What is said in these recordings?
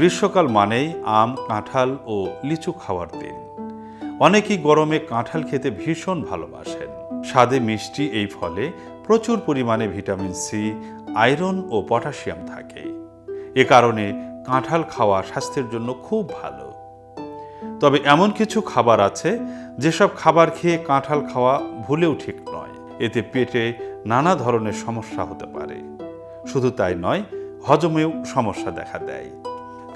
গ্রীষ্মকাল মানেই আম, কাঁঠাল ও লিচু খাওয়ার দিন। অনেকেই গরমে কাঁঠাল খেতে ভীষণ ভালোবাসেন। স্বাদে মিষ্টি এই ফলে প্রচুর পরিমাণে ভিটামিন সি, আয়রন ও পটাশিয়াম থাকে। এ কারণে কাঁঠাল খাওয়া স্বাস্থ্যের জন্য খুব ভালো। তবে এমন কিছু খাবার আছে, যেসব খাবার খেয়ে কাঁঠাল খাওয়া ভুলেও ঠিক নয়। এতে পেটে নানা ধরনের সমস্যা হতে পারে। শুধু তাই নয়, হজমেও সমস্যা দেখা দেয়।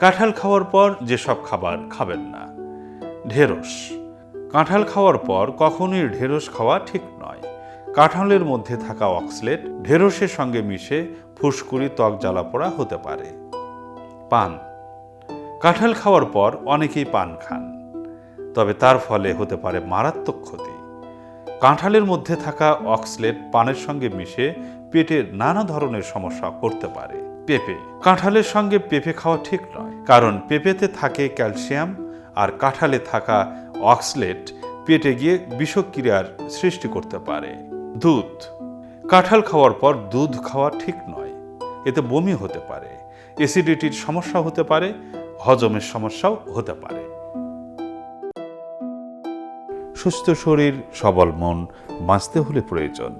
কাঁঠাল খাওয়ার পর যেসব খাবার খাবেন না। ঢেঁড়স। কাঁঠাল খাওয়ার পর কখনোই ঢেঁড়স খাওয়া ঠিক নয়। কাঁঠালের মধ্যে থাকা অক্সলেট ঢেঁড়সের সঙ্গে মিশে ফুসকুড়ি ত্বক জ্বালা পোড়া হতে পারে। পান। কাঁঠাল খাওয়ার পর অনেকেই পান খান, তবে তার ফলে হতে পারে মারাত্মক ক্ষতি। কাঁঠালের মধ্যে থাকা অক্সলেট পানের সঙ্গে মিশে পেটে নানা ধরনের সমস্যা করতে পারে। পেঁপে। কাঁঠালের সঙ্গে পেঁপে খাওয়া ঠিক নয়, কারণ পেঁপেতে থাকে ক্যালসিয়াম আর কাঁঠালে থাকা অক্সলেট পেটে গিয়ে বিষক্রিয়ার সৃষ্টি করতে পারে। দুধ। কাঁঠাল খাওয়ার পর দুধ খাওয়া ঠিক নয়, এতে বমি হতে পারে, অ্যাসিডিটির সমস্যা হতে পারে, হজমের সমস্যাও হতে পারে। সুস্থ শরীর, সবল মন, বাঁচতে হলে প্রয়োজন।